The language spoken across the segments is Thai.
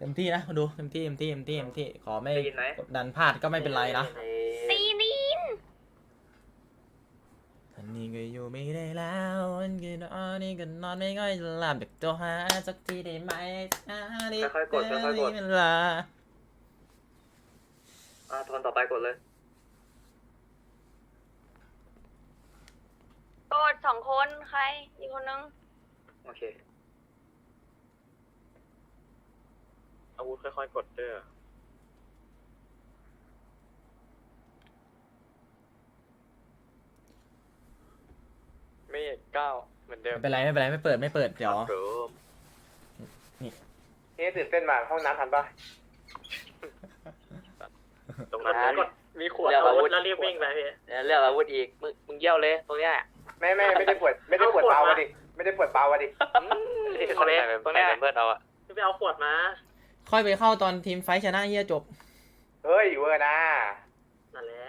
เต็มที่นะดูเต็มที่เต็มที่เต็มที่เต็มที่ขอไม่ได้ยินไหม กดดันพลาดก็ไม่เป็นไรนะตีนินอันนี้ก็อยู่ไม่ได้แล้วอันก็นอนนี่ก็นอนไม่ค่อยหลับเด็กตัวหาสักทีได้ไหมอ่าดิค่อยๆกดค่อยๆกด เวลาอ่าทอนต่อไปกดเลย โกดสองคนใครอีกคนนึงโอเค อาวุธค่อยๆกดเด้อเมฆเก้าเหมือนเดิมไม่เป็นไรไม่เป็นไรไม่เปิดไม่เปิดเดี๋ยวเดิมนี่ตื่นเต้นมากห้องน้ำทันปะ ตรงนั้นอ่ากดมีขวดเรียกอาวุธแล้วรีบวิ่งไปพี่เลือกอาวุธอีก มึงมึงเยี่ยวเลยตรงเนี้ย ไม่ไม่ไม่ได้ปวดไม่ได้ปวดเบาอะดิไม่ได้ปวดเบาอะดิตรงนี้ตรงนี้เพื่อนเอาอะไปเอาขวดมา ค่อยไปเข้าตอนทีมไฟท์ชนะเฮียจบ เฮ้ยเวอร์นะนั่นแหละ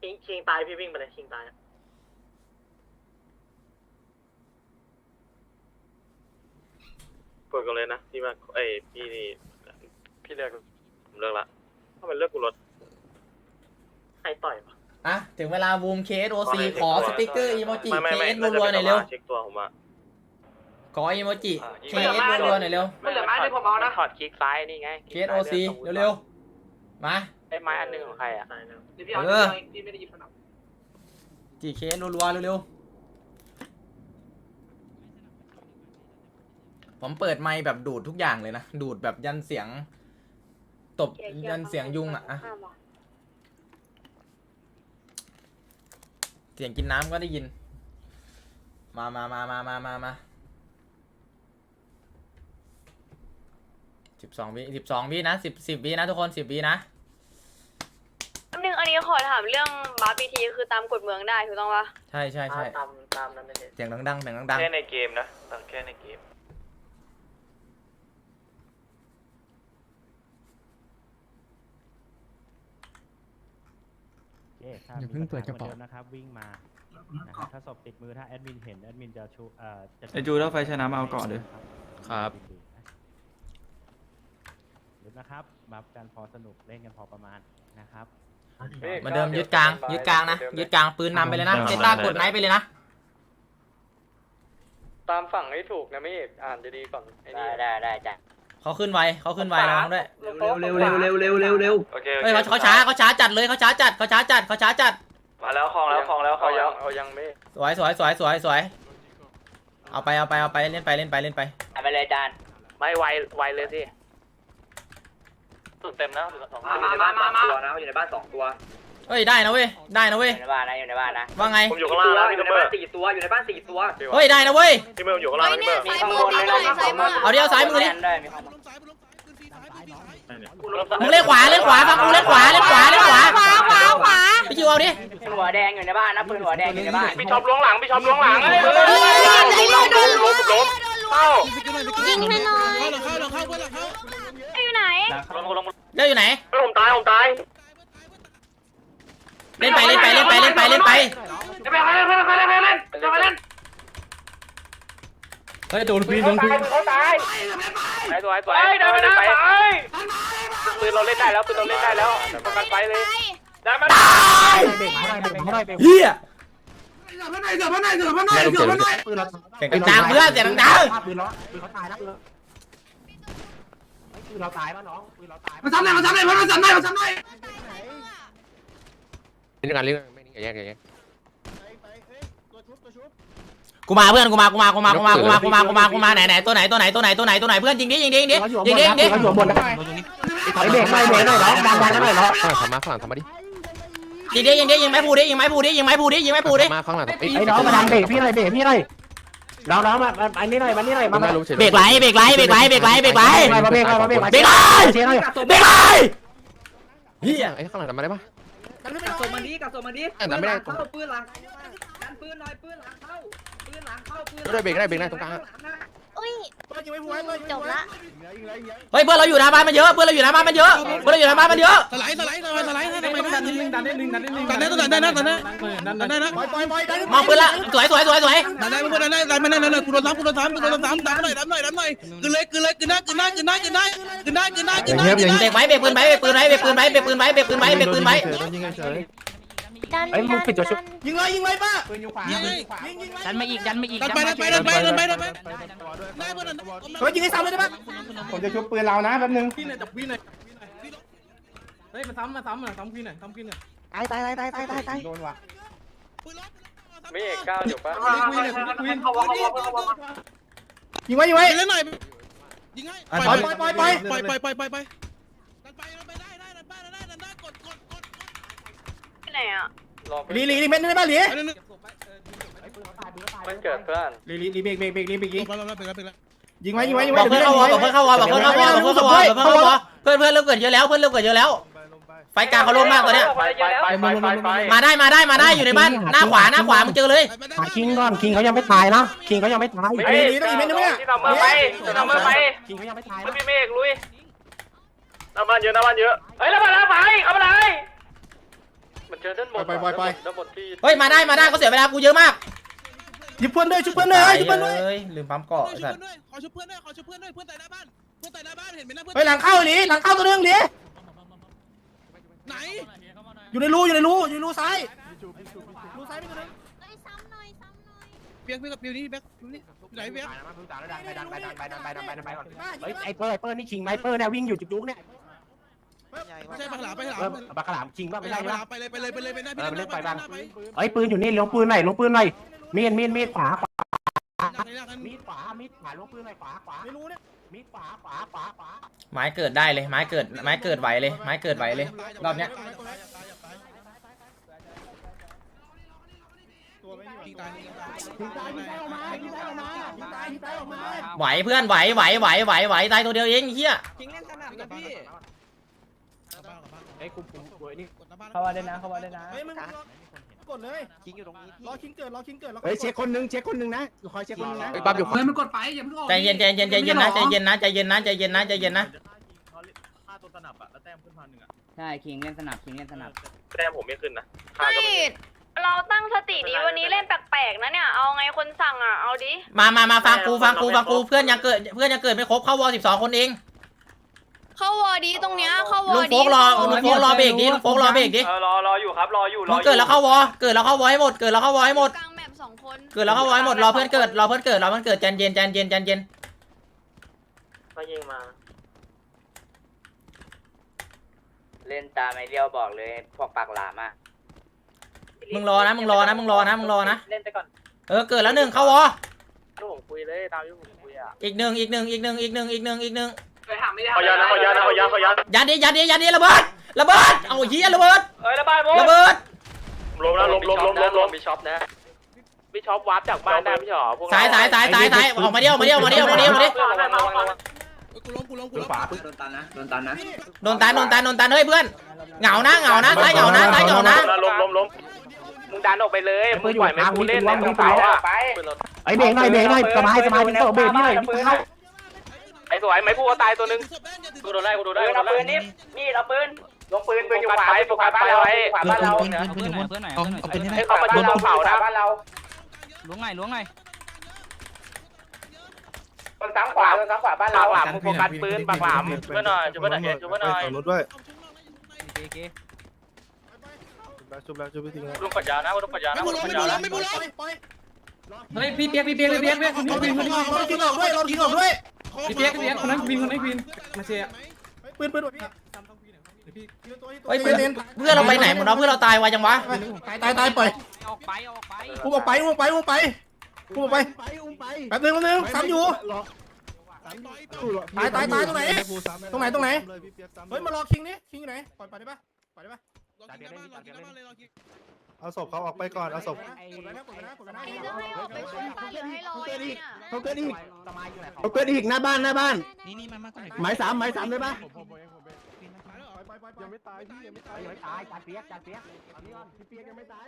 คิงคิงตายพี่วิ่งไปเลยคิงตายกดกันเลยนะพี่มาเอ้ยพี่นี่พี่เลือกผมเลือกละถ้ามันเลือกกูรถใครต่อยวะอะ ถึงเวลาบูม KSOC ขอสติ๊กเกอร์อีโมจิไม่ไม่ไม่ KS รัวๆหน่อยเร็ว เช็คตัวผมอะ ขออีโมจิอ่า KS รัวๆหน่อยเร็วไม่เหลือไม้เลยผมเอานะ ถอดคลิกซ้ายนี่ไง KSOC เร็วๆ มาไอ้ไม้อันหนึงของใครอะตายแล้วเออจีเคสรัวๆเร็วๆ ผมเปิดไมค์แบบดูดทุกอย่างเลยนะ ดูดแบบยันเสียง ตบเคลีร์เคลีร์ยันเสียงยุงอะอะห้ามว่ะเสียงกินน้ำก็ได้ยิน มามามามามามามา สิบสองวิสิบสองวินะสิบสิบวินะทุกคนสิบวินะแป๊บนึงอันนี้ขอถามเรื่องบาร์บีทีคือตามกฎเมืองได้ถูกต้องปะใช่ใช่ใช่ตามตามนั้นเลยเสียงดังๆเสียงดังแค่ในเกมนะแค่ในเกมอย่าเพิ่งเปิดกระเป๋านะครับ วิ่งมานะครับถ้าศพติดมือถ้าแอดมินเห็นแอดมินจะชูเอ่อจะไอ้จูถ้าไฟชนะมาเอาก่อนเลยครับ หรือนะครับ บัฟกันพอสนุกเล่นกันพอประมาณนะครับๆเหมือนเดิมยึดกลางยึดกลางนะยึดกลางปืนนำไปเลยนะครับเซต้ากดไนท์ไปเลยนะ ตามฝั่งให้ถูกนะไม่อ่านจะดีฝั่งไอ้นี่ได้ได้ได้จ้ะเขาขึ้นไวเขาขึ้นไวระวังด้วยเร็วเร็วเร็วเร็วเร็วเร็วเร็วโอเคเฮ้ยเขาเขาช้าเขาช้าจัดเลยเขาช้าจัดเขาช้าจัดเขาช้าจัด มาแล้วคลองแล้วคลองแล้วคลองแล้วเอายังไม่สวยสวยสวยสวยสวยเอาไปเอาไปเอาไปเล่นไปเล่นไปเล่นไปไปเลยจานไม่ไวไวเลยสิ สุดเต็มนะสองมามามามาตัวนะอยู่ในบ้านสองตัวเฮ้ยได้นะเว้ยได้นะเว้ยอยู่ในบ้านนะอยู่ในบ้านนะว่าไงผมอยู่ข้างล่างนะพี่อยู่เบในอบ้านร์สี่ตัวอยู่ในบ้านสี่ตัวเฮ้ยได้นะเว้ยพี่เบอร์อยู่ข้างล่างพี่เบอร์มีข้างบนเลยนะข้างบนเอาเดี๋ยวซ้ายมือดิด้วยมีข้างบนมึงเล่นขวาเล่นขวาฟังกูเล่นขวาเล่นขวาเล่นขวาขวาขวาขวาพี่คิวเอาดิปืนหัวแดงอยู่ในบ้านนะปืนหัวแดงอยู่ในบ้านพี่ชอบล้วงหลังพี่ชอบล้วงหลังไอ้โดนล้วงล้มเข้ายิงให้หน่อย เล่นอยู่ไหน เฮ้ยผมตายผมตายเล่นไปเล่นไปเล่นไปเล่นไปเล่นไปจะไปเล่นไปเล่นไปเล่นไปเล่นจะไปเล่นเฮ้ยโดนปีนโดนปีนเขาตายไอ้ตัวไอ้ตัวไปได้ไปได้ไปปืนเราเล่นได้แล้วปืนเราเล่นได้แล้วประกันไฟเลยได้มาเฮียเสียงดังเพื่อนเสียงดังเล่ นกันเล่นไม่นี่แยกแยกกูมาเพื่อนกูมากูมากูมากูมากูมากูมากูมากูมาไหนไหนตัวไหนตัวไหนตัวไหนตัวไหนตัวไหนเพื่อนยิงดิยิงดิยิงดิยิงดิยิงดิไอ้เด็กไม่เด็กหน่อยเนาะดังดังหน่อยเนาะข้างหลังทำมาข้างหลังทำมาดิยิงดิยิงดิยิงไม้ผูดิยิงไม้ผูดิยิงไม้ผูดิยิงไม้ผูดิมาข้างหลังไอ้ไอ้น้องมาดังเบรกพี่หน่อยเบรกพี่หน่อย น้องน้องมาอันนี้หน่อยมันนี่หน่อยมาไม่รู้เฉยเบรกไหลเบรกไหลเบรกไหลเบรกไหลเบรกไหลมาเบรกมาเบรกเบรกไหลเชียร์หน่อยเบรกไหลเฮียไอ้ข้างหลังทำมาได้ปะกัดส่งมันดีกัดส่งมันดีอะทำไม่ได้เข้าปืนหลังดันปืนหน่อยปืนหลังเข้าปืนหลังเข้าปืนได้เบรกได้เบรกได้ตรงกลาง ไอ้จบละเฮ้ยเพื่อนเราอยู่หน้าบ้านมันเยอะเพื่อนเราอยู่หน้าบ้านมันเยอะเพื่อนเราอยู่หน้าบ้านมันเยอะสไลด์สไลด์สไลด์สไลด์ทำไมดันนิดนึงดันนิดนึงดันนิดนึงดันได้ต้องดันได้นะดันได้ดันได้นะมองเพื่อนละสวยสวยสวยสวยดันได้เพื่อนดันได้ดันไม่ได้เลยกูโดนซ้ำกูโดนซ้ำกูโดนซ้ำดันหน่อยดันหน่อยดันหน่อยกึนเลยกึนเลยกึนได้กึนได้กึนได้กึนได้กึนได้กึนได้กึนได้เบรกไว้เบรกปืนไว้เบรกปืนไว้เบรกปืนไว้เบรกปืนไว้เบรกปืนไว้เบรกปืนไว้ ดันไอ้มึงปิดตัวชุบ ยิงเลยยิงเลยป้าปืนอยู่ขวายิงเลยยิงยิงดันมาอีกดันมาอีกดันไปดันไปดันไปดันไปดันไปได้เพื่อนดันเฮ้ยยิงให้ซ้ำเลยได้ปะผมจะชุบปืนเรานะแป๊บนึงพี่หน่อยจับพี่หน่อยเฮ้ยมาซ้ำมาซ้ำหน่อยซ้ำพี่หน่อยซ้ำพี่หน่อยตายตายตายตายตายตายโดนว่ะมีเอกก้าวอยู่ปะคุยหน่อยคุยหน่อยยิงไว้ยิงไว้ไปแล้วหน่อยยิงให้ปล่อยปล่อยปล่อยปล่อยปล่อยปล่อยปล่อย ไหนอะรอไปลีลีลีเม็ดได้ป่ะลีอันนึงมันเกิดเพื่อนลีลีลีเบรกเบรกเบรกลีเบรกยิลีงไปแล้วไปแล้วไปแล้วยิงไว้ยิงไว้ยิงบไว้อกเพื่อนเข้าวอบอกเพื่อนเข้าวอบอกเพื่อนเข้าวอบอกเพื่อนเข้าวอบอกเพื่อนเข้าวอบอกเพื่อนเพื่อนเริ่มเกิดเยอะแล้วเพื่อนเริ่มเกิดเยอะแล้ว ไฟกลางเขาลงมากตอนเนี้ย ไปไปไปไปไปไปมาได้มาได้มาได้อยู่ในบ้านหน้าขวาหน้าขวามึงเจอเลยหาคิงก่อนคิงเขายังไม่ตายนะคิงเขายังไม่ตายเฮ้ยลีต้องอีเม็ดนึงเนี่ยที่ทำเมื่อไปที่ทำเมื่อไปคิงเขายังไม่ตายไม่นะพี่เมฆลุยหน้าบ้านเยอะหน้าบ้านเยอะเฮ้ยแล้วมาแล้วไปเข้ามาเลย มันเจอด้านบนด้านบนที่เฮ้ยมาได้มาได้เขาเสียเวลากูเยอะมากหยิบเพื่อนด้วยชุบเพื่อนด้วยชุบเพื่อนด้วยเฮ้ยลืมปั๊มเกาะขอสัช่ตวยว์ด้วย ขอช่วยเพื่อนด้วย ขอช่วยเพื่อนด้วย เพื่อนตายหน้าบ้าน เพื่อนตายหน้าบ้าน เห็นไหมนะเพื่อนเฮ้ยหลังเข้าลีหลังเข้าตัวนึงลีไหน อยู่ในรูอยู่ในรูอยู่ในรูซ้ายรูซ้ายไม่ตัวนึงซ้ำหน่อยซ้ำหน่อยเปียกเปียกกับเปียกนี่เปียกนี่ไหนเปียกเฮ้ยไอ้เปิ้ลไอ้เปิ้ลนี่คิงไมเปิ้ลเนี่ยวิ่งอยู่จุกจุกเนี่ย ไม่ใช่ปากหลาไปหลาเออบักกะหลามคิงป่ะไปไม่หลาใช่ไปหปะลาไปเลยไปเลยไปเลยไปหน้าเออไปเลยไปบ้างไปเฮ้ยปืนอยู่นี่ล้วงปืนหน่อยล้วงปืนหน่อยมีดมีดมีดขวาขวามีมีดขวามีดขวาล้วงปืนหน่อยขวาขวาไม่รู้เนี่ยมีดขวาขวาขวาขวาไม้เกิดได้เลยไม้เกิดไม้เกิดไหวเลย ไม้เกิดไหวเลยรอบเนี้ยไหวเพื่อนไหวไหวไหวไหวไหวตายตัวเดียวเองเฮียไอ้คุมคุมตัวนี้เข้ามาได้นะเข้ามาได้นะ เฮ้ยมึงกดเลยคิงอยู่ตรงนี้รอคิงเกิดรอคิงเกิดเฮ้ยเช็คคนนึงเช็คคนนึงนะคอยเช็คคนนึงนะไอ้ปั๊บอยู่ขวาใจเย็นใจเย็นใจเย็นนะใจเย็นนะใจเย็นนะใจเย็นนะใจเย็นนะฆ่าตัวสนับอะแล้วแต้มขึ้นพันหนึ่งอะใช่คิงเล่นสนับคิงเล่นสนับแต้มผมไม่ขึ้นนะค่าไม่ก็ไม่เราตั้งสติดีวันนี้เล่นแปลกๆนะเนี่ย เอาไงคนสั่งอะ เอาดิ มามามาฟังกูฟังกูฟังกูเพื่อนยังเกิดเพื่อนยังเกิดไม่ครบเข้าวอสิบสองคนเอง เข้าวอดีตรงเนี้ยเข้าวอลุงดีโฟกรอลุงโฟกรอเบรกดิลุงโฟกรอเบรกดิเออรอรออยู่ครับรออยู่รมึองอยู่เกิดแล้วเข้าวอเกิดแล้วเข้าวอให้หมดเกิดแล้วเข้าวอให้หมด กลางแมปสองคนเกิดแล้วเข้าวอให้หมดรอเพื่อนเกิดรอเพื่อนเกิดรอเพื่อนเกิดใจเย็นใจเย็นใจเย็นมายิงมา เล่นตามไอเดียวบอกเลยพวกปากหลามอะมึงรอนะมึงรอนะมึงรอนะมึงรอนะเล่นไปก่อนเออเกิดแล้วหนึ่งเข้าวอที่ผมคุยเลยตามที่ผมคุยอะอีกหนึ่งอีกหนึ่งอีกหนึ่งอีกหนึ่งอีกหนึ่งอีกหนึ่ง ขอยานะขอยานะขอยาขอยายันดิยันดิยันดิระเบิดระเบิดเอาเฮียระเบิดเอ้ยระบายโมระเบิดลมแล้วลมลมลมลมลมบิช็อปนะบิช็อปวาร์ปจากบ้านได้ไม่ใช่หรอพวกสายสายสายสายสายออกมาเดียวมาเดียวมาเดียวมาเดียวมาเดียวกูล้มกูล้มกูล้มโดนตันโดนตันโดนตันโดนตันเฮ้ยเพื่อนเหงานะเหงานะซ้ายเหงานะซ้ายเหงานะลมลมลมมึงดันออกไปเลยมึงปล่อยแม่กูเล่นในกระเป๋าอะไอ้เบรกหน่อยเบรกหน่อยสบายสบายเป็นโตเบรกนี่หน่อย ไอ้สวยไม้พูก็ตายตัวนึงกูโดนไล่กูโดนไล่เอาปืนนี่มีดเอาปืนลงปืนปืนอยู่ขวาโฟกัสไปไว้ขวาบ้านเราเพื่อนเพื่อนไหนเพื่อนไหนให้เขามาดูเผานะบ้านเราล้วงไงล้วงไงคนทั้งขวาคนทั้งขวาบ้านเราหลามมึงโฟกัสปืนปากหลามช่วยหน่อยช่วยหน่อยช่วยหน่อยรถด้วยลุงปัญญานะลุงปัญญาไม่นะกูลุล้งมปัญไม่กูญาล้นะมไม่กูล้มเฮ้ยพี่เปียกพี่เปียกพี่เปียกพี่รถคิงออกรถคิงออกด้วยรถคิงออกด้วย พี่เปียกพี่เปียกคนนั้นวินคนนั้นวินมาเชียร์ปืนปืนพี่เฮ้ยเพื่อนเพื่อนเราไปไหนหมดเนาะเพื่อนเราตายไวจังวะตายตายตายปล่อยออกไปออกไปกูออกไปกูออกไปกูออกไปกูออกไปไปอุ้มไปแป๊บนึงแป๊บนึงซ้ำอยู่ตายตายตายตรงไหนตรงไหนตรงไหนเฮ้ยมารอคิงนี่คิงอยู่ไหนปล่อยไปได้ปะปล่อยได้ปะ เอาศพเขาออกไปก่อนเอาศพกดแล้วนะกดแล้วนะกดแล้วนะอันนี้จะให้ออกไปช่วยป้าหรือให้รอเขาเกิดอีกเนี่ยเขาเกิดอีกเขาเกิดอีกหน้าบ้านหน้าบ้านนี่นี่มามาก่อนหมายสามหมายสามเลยปะยังไม่ตายพี่ยังไม่ตายยังไม่ตายจานเปียกจานเปียกเอานี่ก่อนพี่เปียกยังไม่ตาย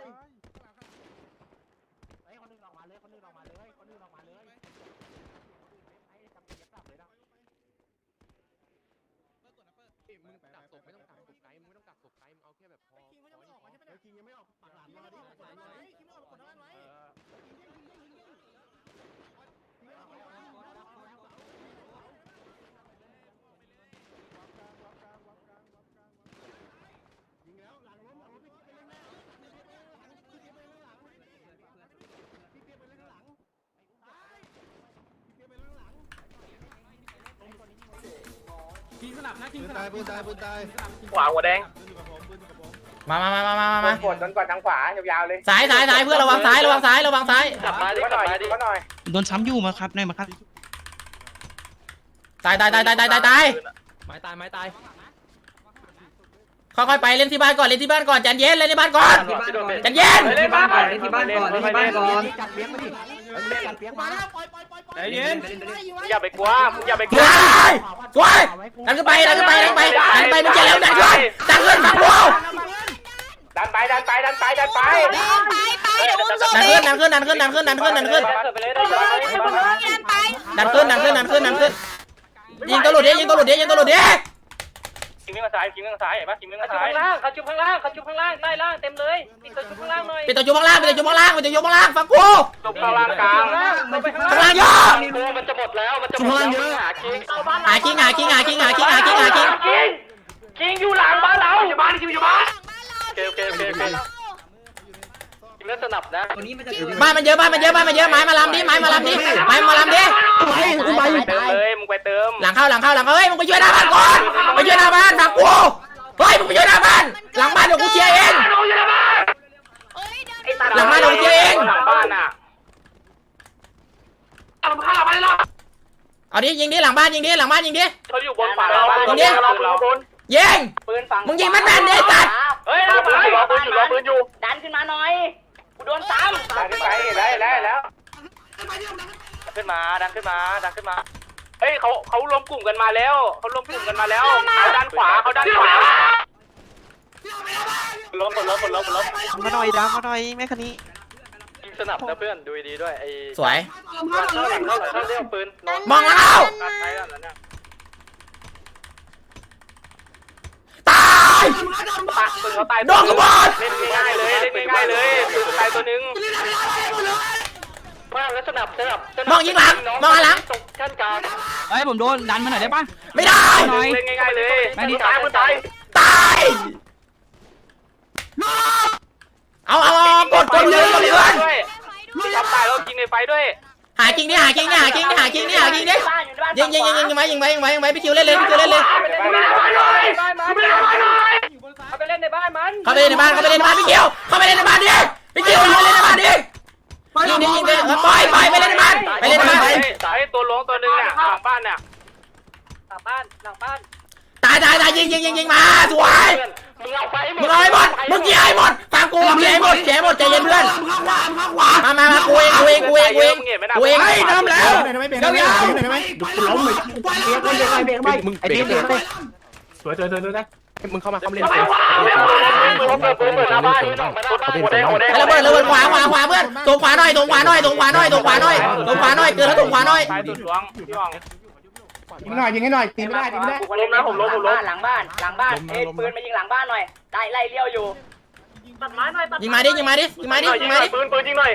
เฮ้ยคนนึงออกมาเลยคนนึงออกมาเลยคนนึงออกมาเลยไอ้จำเปียกกลับเลยนะ มึงกักศพไม่ต้องกักศพไกลมึงไม่ต้องกักศพไกลมึงเอาแค่แบบพอ คิงยังไม่ออกใช่ไหม คิงยังไม่ออกปากหลานรอดิปากหลานรอดิคิงไม่ออกกดน้ำมันไว้ยิงแล้วหลังล้มหลังล้มพี่เปียกไปเล่นหน้าพี่เปียกไปเล่นหลังพี่เปียกไปเล่นหลังพี่เปียกไปเล่นหลังปืนตายปืนตายปืนตายขวาหัวแดง มามามามามามากดจนกดทางขวายาวๆเลยสายสายสายเพื่อนระวังซ้ายระวังซ้ายระวังซ้ายกลับมาดิมากหลัน่บอยมาดิมาหน่อยโดนซ้ำอยู่มาครับนายมาครับตายตายตายตายตายตายตายไม้ตายไม้ตายค่อยๆไปเล่นที่บ้านก่อนเล่นที่บ้านก่อนใจเย็นเล่นที่บ้านก่อนใจเย็นเล่นบ้านก่อนเล่นที่บ้านก่อนเล่นที่บ้านก่อนจัดเปียกมาดิจัดเปียกมาใจเย็นอย่าไปกลัวมึงอย่าไปกลัวว้ายว้ายดันขึ้นไปดันขึ้นไปดันขึ้นไปดันไปมึงเจ็บแล้วดันขึ้นดันขึ้นฝั่งกูดั นไปดันไปดันไปดันไปไปไปเดี๋ยวอุ้มศพดันเอขึ้นงดันขึ้นดันขึ้นดันขึ้นดันขึ้นดันขึ้นไปเลยได้อยู่ไปดันขึ้นดันขึ้นดันขึ้นดันขึ้นยิงตัวหลุดดิยิงตัวหลุดดิยิงตัวหลุดดิคิงวิ่งมาซ้ายคิงวิ่งมาซ้ายเห็นปะคิงวิ่งมาซ้ายข้างล่างเขาจุบข้างล่างเขาจุบข้างล่างใต้ล่างเต็มเลยนี่เขาจุบข้างล่างหน่อยปิดตัวจุข้างล่างปิดตัวจุข้างล่างปิดตัวจุข้างล่างฝั่งกูจุบข้างล่างกลางไปข้างข้างล่าล่างงเยอะตัวมันจะหมดแล้วมันจะหมดแล้วหาคิงเอาบ้านหาคิงหาคิงหาคิงหาคิงหาคิงหาคิงคิงคิงอยู่หลังบ้านเราอยู่บ้านคิงอยู่บ้านโอ เคโอเคโอเคโอเคคิงเล่นสนับนะบ้านมันเยอะบ้านมันเยอะบ้านมันเยอะไม้มาลำดิไม้มาลำดิไม้มาลำดิเติมเลยมึงไปเติมหลังเข้าหลังเข้าหลังเข้าเฮ้ยมึงไปช่วยหน้าบ้านก่อนไปช่วยหน้าบ้านฝั่งกูเฮ้ยมึงไปช่วยหน้าบ้าน หลังบ้านเดี๋ยวกูเคลียร์เองเอ้ยเดี๋ยวหลังบ้านเดี๋ยวกูเคลียร์เองหลังบ้านอะหลังบ้านหลังบ้านหลังเอาดิยิงดิหลังบ้านยิงดิหลังบ้านยิงดิเขาอยู่บนฝั่งเราบ้านตรงนี้เราเราบนยิงปืนฝั่งมึงยิงแม่นๆดิไอ้สัตว์ เฮ้ยเราปืนอยู่เราปืนอยู่เราปืนอยู่ ดันขึ้นมาหน่อย กูโดนซ้ำดันขึ้นไปได้ได้แล้ว ขึ้นมาดันขึ้นมาดันขึ้นมา เฮ้ยเขาเขารวมกลุ่มกันมาแล้วเขารวมกลุ่มกันมาแล้วเขาด้านขวาเขาด้านขวาล้มหมดล้มหมดล้มหมดล้มมาหน่อยดามาหน่อยแม่คันนี้ยิงสนับนะเพื่อนดูดีด้วยไอ้สวย เข้าหลังเข้าหลังเข้าเรียกปืนนอนมองแล้วการใช้กันแล้วเนี่ย ตาย ตายปืนเขาตายโดนกระบาด เล่นง่ายๆเลยเล่นง่ายๆเลยปืนตายตัวหนึงมากแล้วสนับสนับสนับมองยิงหลังมองหลังตรงชั้นกลางเฮ้ยผมโดนดันมาหน่อยได้ปะ ไม่ได้เล่นง่ายๆเลยปืนตายปืนตายตายเอาเอาเอากดกดเลยกดเลยด้วยจับตายแล้วยิงในไฟด้วย หาจริงดิหาจริงดิหาจริงดิหาจริงดิหาจริงดิยิงยิงยิงยิงยิงไปยิงไปยิงไปยิงไปพี่คิวเล่นเลยพี่คิวเล่นเลยเอาไปเล่นในบ้านมันเข้าไปเล่นในบ้านเข้าไปเล่นในบ้านพี่คิวเข้าไปเล่นในบ้านดิพี่คิวเข้าไปเล่นในบ้านดิยิงดิยิงดิปล่อยปล่อยไปเล่นในบ้านไปเล่นในบ้านตายตัวหลวงตัวหนึงเนี่ยหลังบ้านเนี่ยหลังบ้านหลังบ้านตายตายตายยิงยิงยิงยิงมาสวย มึงเอาไปมึงเอาให้หมดมึงเกี่ยให้หมดฟังกูเกี่ยให้หมดเกี่ยให้หมดใจเย็นเพื่อนมามามากูเองกูเองกูเองกูเองกูเองเฮ้ยน้ำแล้วไหนไหมเบรกไหนไหมไหนไหมล้มเลยเบรกเบรกเบรกไม่มึงไอ้เบรกเบรกสวยสวยสวยสวยมึงเข้ามาเข้ามาเล่นไม่ว่ามึงเปิดปืนเปิดหน้าบ้านหัวแดงหัวแดงระเบิดระเบิดขวาขวาขวาเพื่อนตรงขวาหน่อยตรงขวาหน่อยตรงขวาหน่อยตรงขวาหน่อยตรงขวาหน่อยเกินแล้วตรงขวาหน่อยซ้า ยสุดหลวงพี่หวังยิงหน่อยยิงให้หน่อยตีไม่ได้ตีไม่ได้ล้มนะผมล้มผมล้มหลังบ้านหลังบ้านเอ้ยปืนมายิงหลังบ้านหน่อยได้ไล่เลี้ยวอยู่ตัดไม้หน่อยตัดยิงมาดิยิงมาดิยิงมาดิยิงมาดิปืนปืนยิงหน่อย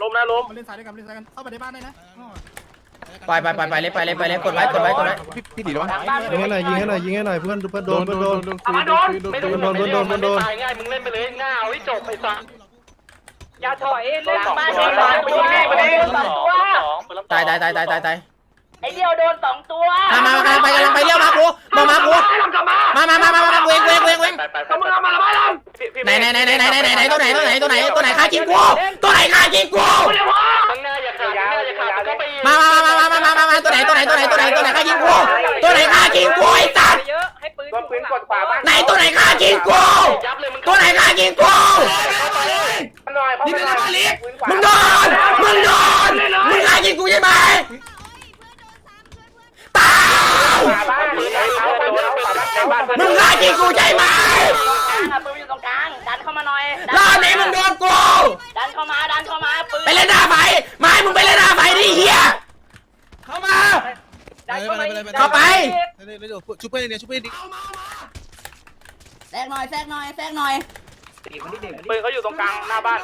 ล้มนะล้มมาเล่นสายด้วยกันเล่นสายกันเข้าไปในบ้านได้นะไปไปไปไปเลยไปเลยไปเลยกดไว้กดไว้กดไว้พี่พี่ดีหรอวะยิงให้หน่อยยิงให้หน่อยยิงให้หน่อยเพื่อนเพื่อนโดนเพื่อนโดนเอามาโดนไม่โดนตายง่ายมึงเล่นไปเลยง่ายเอาให้จบไอ้สัส อย่าถอยเล่นหลังบ้านสยิองงหลังปืตัวนี่โดปืนสองตัวตายตายตายตายตายตายไอ้เดียวโดนสองตัวมามากำลังไปกำลังไปเลี้ยวมากูมามากูมามามามามาเวงเวงเวงเวงก็มึงเอามาละบ้านเราไหนไหนไหนไหนไหนไหนไหนตัวไหนตัวไหนตัวไหนตัวไหนฆ่ากินกูตัวไหนฆ่ากินกูข้างหน้าอย่า นปืนกดขาบ้านไหนตัวไหนกล้ายิงกูตัวไหนกล้ายิงกูหน่อยนี่เป็นอะไรมึงโดนมึงโดนมึงกล้ายิงกูใช่ไหมตายมึงกล้ายิงกูใช่ไหมปืนอยู่ตรงกลางดันเข้ามาหน่อยรอบนี้มึงโดนกูดันเข้ามาดันเข้ามาปืนไปเล่นหน้าไฟไม้มึงไปเล่นหน้าไฟดิเฮีย เข้าไป เร็วๆชุปไปเนี่ยชุปไปดิแทรกหน่อยแทรกหน่อยแทรกหน่อยปืนเขาอยู่ตรงกลางหน้าบ้าน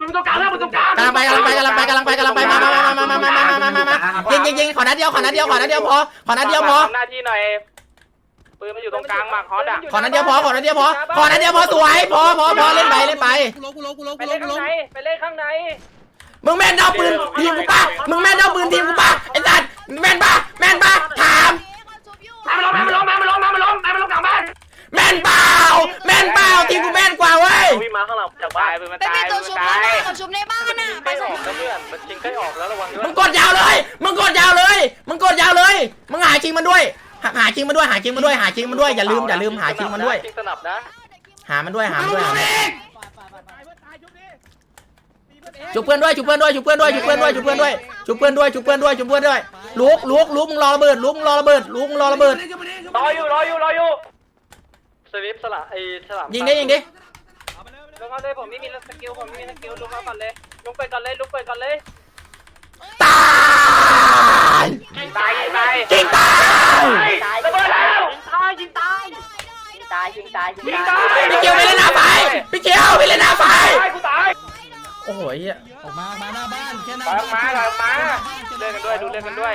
มันตรงกลางแล้วมันตรงกลางกำลังไปกำลังไปกำลังไปกำลังไปกำลังไปมามามามามามามามามามายิงยิงยิงขอนัดเดียวขอนัดเดียวขอนัดเดียวพอขอนัดเดียวพอทำหน้าที่หน่อยปืนมันอยู่ตรงกลางหมากฮอตอะขอนัดเดียวพอขอนัดเดียวพอขอนัดเดียวพอสวยพอพอพอเล่นไปเล่นไปกูล้มกูล้มกูล้มกูล้มกูล้มไปเล่นข้างในมึงแม่นเอาปืนทีมกูป่ะมึงแม่นเอาปืนทีมกูป่ะไอ้สัตว์ แม่นปะแม่นปะถามนามล้มนายมัล้มนามันล้มนามันล้มนามัล้มกลางบ้านแม่นเปล่าแม่นเปล่าทีมกูแม่นกว่าเว้ยวิ่งมาข้างหลังจากบ้านไปมันไปตามียตัวชุบในตายบ้านตัวชุบในบ้านน่ะไปใส่งนเพื่อนมันจริงใกล้ออกแล้วระวังด้วยมึงกดยาวเลย มึงกดยาวเลย มึงกดยาวเลย มึงหาจริงมันด้วย หาหจริงมันด้วยหาจริงมันด้วยหาจริงมันด้วยอย่าลืมอย่าลืมหาจริงมันด้วยสนับนะหามันด้วยหามันด้วยหามันด้วย จุบเพื่อนด้วยจุบเพื่อนด้วยจุบเพื่อนด้วยจุบเพื่อนด้วยจุบเพื่อนด้วยจุบเพื่อนด้วยจุบเพื่อนด้วยจุบเพื่อนด้วยลุกลุกลุกมึงรอระเบิดลุกมึงรอระเบิดลุกมึงรอระเบิดรออยู่รออยู่รออยู่สวิปสลับไอ้สลับยิงดิยิงดิลุงเอาเลยผมไม่มีสกิลผมไม่มีสกิลลุงมาก่อนเลยลุงไปก่อนเลยลุงไปก่อนเลยตายตายตายยิงตายระเบิดแล้วยิงตายยิงตายยิงตายยิงตายยิงกี่เกียวไปเล่นหน้าไปพี่เกียวไปเล่น ไหี้ยออกมามาหน้าบ้านแค่หน้าอมาถอยมาเล่นกันด้วยดูเล่นกันด้วย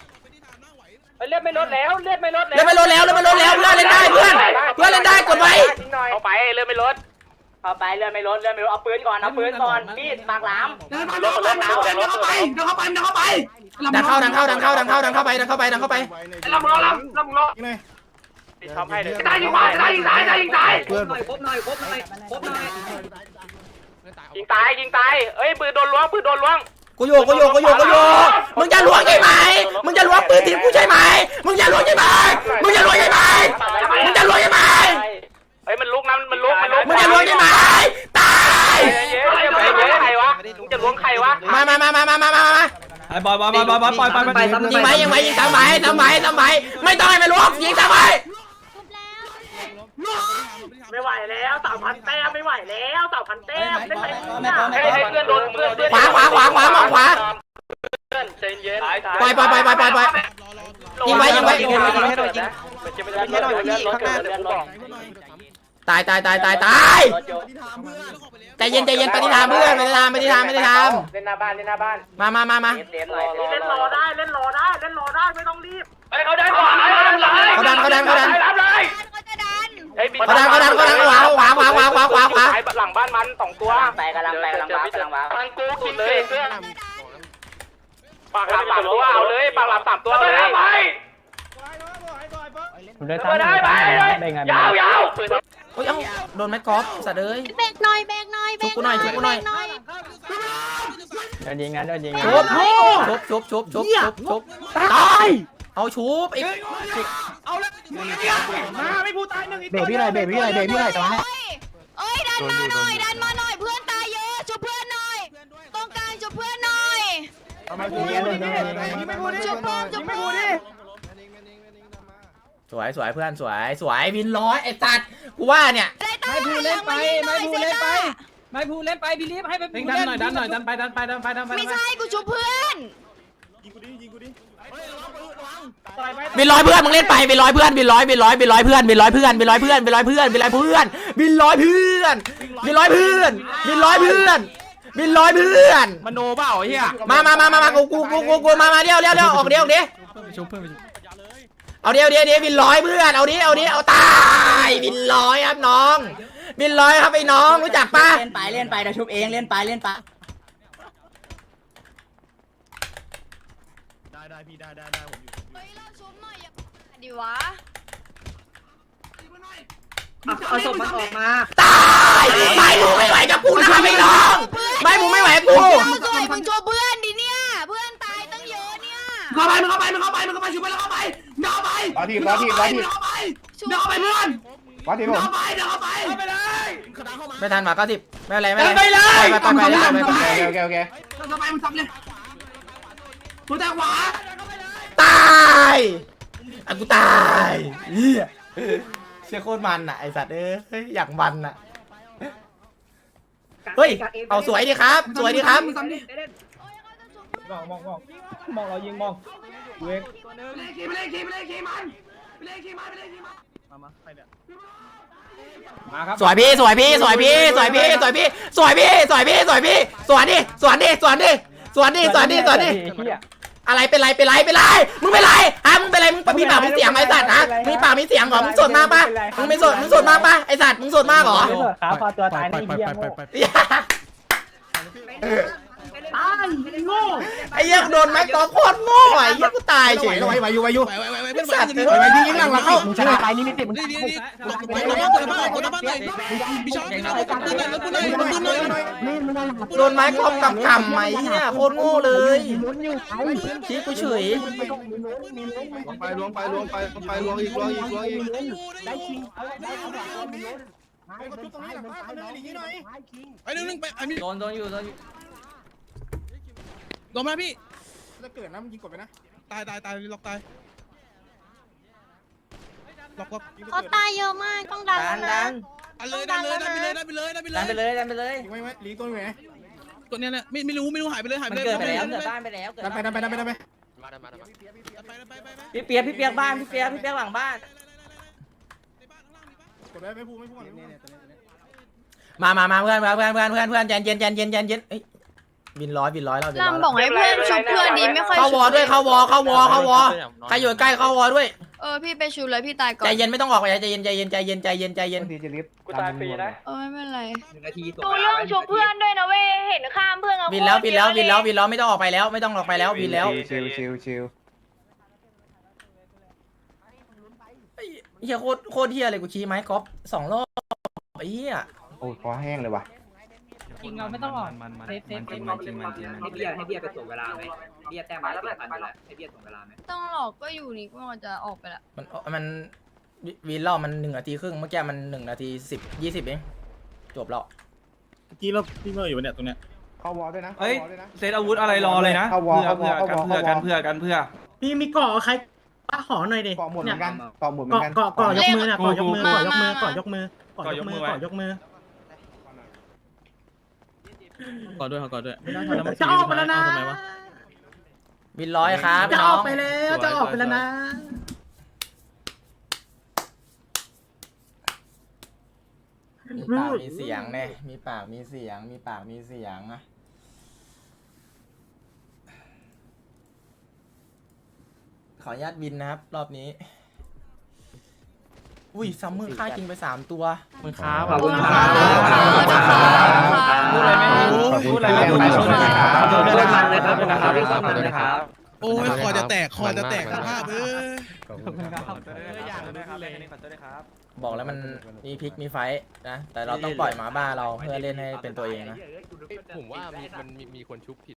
เลือดไม่ลดแล้วเลือดไม่ลดแล้วเลื่นไม่ลดแล้วเลื่นไม่ลดแล้วเพื่อนเล่นได้เพื่อนเพื่อนเล่นได้กดไว้ทิ้เอาไปเลือดไม่ลดเอาไปเลื่อนไม่ลดเลื่อนไม่ลดเอาปืนก่อนเอาปืนก่อนปีดปากหลามเดินเข้าไปเดินเข้าไปเดินเข้าไปเดินเข้าไปเดินเข้าไปดังเข้าดังเข้าดังเข้าดังเข้าดังเข้าไปดังเข้าไปดังเข้าไปลำล้อลำลำล้อชอบให้เลยตายยิงขวาไายยิงซ้ายตายยิงซ้ายครบหน่อยครบหน่อยครบหน่อยครบหน่อยยิงตายยิงตายเอ้ยปืนโดนล้วงปืนโดนล้วง กูโยกกูโยกกูโยกกูโยกมึงจะล้วงใช่ไหมมึงจะล้วงปืนทีมกูใช่ไหมมึงจะล้วงใช่ไหมมึงจะล้วงใช่ไหมมึงจะล้วงใช่ไหมเฮ้ยมันลุกนะมันลุกมันลุกมึงจะล้วงใช่ไหมตายใครวะมึงจะล้วงใครวะมามามามามามามาไอ้บอยบอยบอยบอยบอยปล่อยปล่อยมันยิงไหมยิงไหมยิงทำไหมทำไหมทำไหมไม่ต้องให้มันล้วงยิงทำไหมไม่ไหวแล้วสามพันแต้มไม่ ไหวแล้วสาวพันเต้เป็นไปไม่ได้ให้ให้เพื่อนโดนเพื่อนเพื่อนขวาขวาขวาขวามองขวาเพื่อนใจเย็นไปไปไปไปไปไปยิงไว้ยิงไว้ยิงไว้ยิงไปยิงไอยยิงไห้หน่อยิงไข้างหน้ยิงไปยวผมบอกตายตายตายตายตายใจเย็นใจเย็นปฏิทานเพื่อนปฏิทานปฏิทานปฏิทานเล่นหน้าบ้านเล่นหน้าบ้านมามามามาเล่นรอได้เล่นรอได้เล่นรอได้ไม่ต้องรีบไปเขาดันเขาดันเขาดันเขาดันเขาดัย เลยเขาจะดันเขาดันเขาดันเขาดันขวาขวาขวาขวาขวาขวาขวาหลังบ้านมันสองตัวไปกำลังไปกำลังว้าวกำลังว้าวทางกูกินเลยปากหลามสามตัวเอาเลยปากหลามสามตัวเลยไปผมได้ไปได้ไปยาวยาวโอ้ยเอ้าโดนแม็กกอล์ฟสัตว์เอ้ยเบรกหน่อยเบรกหน่อยชุบกูหน่อยชุบกูหน่อยโดนยิงนะโดนยิงชุบชุบชุบชุบชุบชุบชุบตายเอาชุบอีก มาไม่พูดตายหนึ่งอีกเบรกพี่หน่อยเบรกพี่หน่อยเบรกพี่หน่อยตรงนี้เอ้ยดันมาหน่อยดันมาหน่อยเพื่อนตายเยอะช่วยเพื่อนหน่อยตรงกลางช่วยเพื่อนหน่อยไม่พูดดิไม่พูดดิช่วยเพื่อนช่วยเพื่อนสวยสวยเพื่อนสวยสวยวินร้อยไอ้ตัดกูว่าเนี่ยไม่พูดเล่นไปไม่พูดเล่นไปไม่พูดเล่นไปพี่ลิฟให้ไปดันหน่อยดันหน่อยดันไปดันไปดันไปดันไปไม่ใช่กูช่วยเพื่อน วินร้อยเพื่อนมึงเล่นไปวินร้อยเพื่อนวินร้อยวินร้อยวินร้อยเพื่อนวินร้อยเพื่อนวินร้อยเพื่อนวินร้อยเพื่อนวินร้อยเพื่อนวินร้อยเพื่อนวินร้อยเพื่อนวินร้อยเพื่อนวินร้อยเพื่อนมโนเปล่าไอ้เหี้ยมามามามามากูกูกูกูกูมามาเดียวเดียวเดียวออกเดียวออกดิชุบเพิ่มเอาเดียวเดียวเดียววินร้อยเพื่อนเอาดิเอาดิเอาตายวินร้อยครับน้องวินร้อยครับไอ้น้องรู้จักปะเล่นไปเล่นไปเดี๋ยวชุบเองเล่นไปเล่นไป ได้ได้พี่ได้ได้ได้ผมอยู่ เฮ้ยเราชุบหน่อยอย่า ดี วะ เอาศพมันออกมาตายไม่มึงไม่ไหวกับกูนะไม่น้องไม่มึงไม่ไหวกับกูสวยมึงโชว์เพื่อนดิเนี่ย เพื่อนตายตั้งเยอะเนี่ยเข้าไปมึงเข้าไปมึงเข้าไปมึงเข้าไปชุบไปแล้วเข้าไปเดาไปรอทีรอทีรอทีเข้าไปชุบเดาไปเพื่อนรอทีผมเดาไปเดาไปไปเลยไม่ทันมาเก้าสิบไม่เป็นไรไม่เป็นไรไปเลยไปไปไปไปไปโอเคโอเคโอเคเข้าไปมึงทำเลยกูแต่ขวาตาย อะกูตายเฮียเชี่ยโคตรมันอะไอสัตว์เอ้ยอยากมันอะ เฮ้ย เอาสวยดีครับ สวยดีครับมองมองมองมองเรายิงมองเวกไปเลยขี่ไปเลยขี่ไปเลยขี่มันไปเลยขี่มันไปเลยขี่มันมามาใครเนี่ยมาครับสวยพี่ สวยพี่ สวยพี่ สวยพี่ สวยพี่ สวยพี่ สวยพี่ สวยพี่ สวนดิ สวนดิ สวนดิ สวนดิ สวนดิ สวนดิอะไรเป็นไรเป็นไรเป็นไรมึงเป็นไรฮะมึงเป็นไรมึงมีปากมีเสียงไหมไอ้สัตว์ฮะมีปากมีเสียงเหรอมึงสดมากปะมึงไม่สดมึงสดมากปะไอสัตว์มึงสดมากเหรอขาพอตัวตายในเหี้ยโง่ ตายโง่ไอ้เยังโดนแม็กตอโคตรโง่ไอ้เยังกูตายเฉยเลย ไหวอยู่ไหวอยู่ไหวไหวไหวไม่ว้องไปไหวยิงหลังไราไข้ามึงไนะไปนี่นี่ติดมึงนี่นี่นี่หลบหลบหลบหลบหลบหลบหน่อยพี่ช็อตพี่ช็อตปืนหน่อยปืนหน่อไปืไหน่อยไดนไม้กอมกัไกำไหมเนี่ยโไตรไง่เลยชี้กูไฉยไปล้วงไปล้วงไปไปล้วงอีกล้วงอีกล้วงอีกได้คิงได้คิงไปหนึ่ไหนึ่งไปโดนโดนอยู่โไนอยู่ โดนมาพี่ จะเกิดนะมึงยิงกดไปนะตายตายตายล็อกตายล็อกล็อกเขาตายเยอะมากต้องดันแล้วนะดันเลยดันเลยดันไปเลยดันไปเลยดันไปเลยดันไปเลยดันไปเลย ยิงไว้ไหมลีตัวไหนตัวเนี้ยเนี่ยไม่ไม่รู้ไม่รู้หายไปเลยหายไปมันเลยเกิดไปแล้วดัเกิดนบ้านไปแล้วเกิดดันไปดันไปดันไปดันไปมาได้มาได้มาไปไปไปไปพี่เปียกพี่เปียกบ้านพี่เปียกพี่เปียกหลังบ้านกดได้ไม่พูดไม่พูดมามามาเพื่อนเพื่อนเพื่อนเพื่อนเพื่อนเพื่อนเย็นเย็นเย็นเย็นเย็นเย็นเอ้ย บินร้อยบินร้อยเราบินร้อยลำบอกให้เพื่อนชุบเพื่อนดีไม่ค่อยเข้าวอชุบด้วยเข้าวอเข้าวอเข้าวอใครอยู่ใกล้เข้าวอด้วยเออพี่ไปชุบเลยพี่ตายก่อใจนเย็นไม่ต้องออกไปใจเย็นใจเย็นใจเย็นใจเย็นใจเย็นทีจะลิฟต์กูตายฟรีนะเออไม่เป็นไรนาทีดูเรื่องชุบเพื่อนด้วยนะเว้ยเห็นข้ามเพื่อนเอาบินแล้วบินแล้วโคตรบินแล้วเยอะบินแล้วไม่ต้องออกไปแล้ว ไม่ต้องออกไปแล้วบินแล้วชิวชิวชิวเฮียโคตรโคตรเฮียเลยกูชี้ไม้กอล์ฟสองรอบไอ้เฮียโอ้ยคอแห้งเลยว่ะ จริงเราไม่ต้องออกมันมันเซฟเซฟมันจริงมันจริงให้เบี้ยให้เบี้ยไปส่งเวลาไหมเบี้ยแต้มมาแล้วพันอยู่แล้วให้เบี้ยส่งเวลาไหมต้องหลอกก็อยู่นี่ก็จะออกไปละมันมันวินรอบมันหนึ่งนาทีครึ่งเมื่อกี้มันหนึ่งนาทีสิบยี่สิบเองจบแล้วกี้เราพี่เมื่ออยู่เนี่ยตรงเนี้ยเข้าวอลด้วยนะเอ้ยข้าวอลด้วยนะเซตอาวุธอะไรรอเลยนะเข้าวอลเพื่อเข้าวอเพื่ลอเข้ากันวอลเพื่อกันเพื่อกันเพื่อมีมีเกาะใครป้าขอหน่อยดิเกาะหมดเหมือนกันเกาะหมดเหมือนเกาะกันเกาะเกาะยกมือนะเกาะยกมือกูเกาะยกมือเกาะยกมือเกาะยกมือเกาะเกาะ ยยกกมืมืออก่อนด้วยก่อนด้วยจะออกไปแล้วนะบินร้อยครับจะน้ออองกไปแล้วจะออกไปแล้วนะมีปากมีเสียงเนี่ยมีปากมีเสียง มีปากมีเสียงอะขออนุญาตบินนะครับ รอบนี้ อุ้ยซัมเมอร์ฆ่าจริงไปสามตัวมึงค้าขอบคุณคครัรับบพูดอะไรไม่รู้พูดอะไรไม่รู้ขอบคุณครับขอบคุณเรื่องคมัรับนเลยครับนะครับเรื่องมันเลยครับโอ้ยคอจะแตกคอจะแตกสภาพเอ้ยขอบคุณครับขอโทษด้วยครับขอโทษด้วยครับขอโทษด้วยครับบอกแล้วมันมีพลิกมีไฟท์นะแต่เราต้องปล่อยหมาบ้าเราเพื่อเล่นให้เป็นตัวเองนะผมว่ามีมันมีมีคนชุบผิด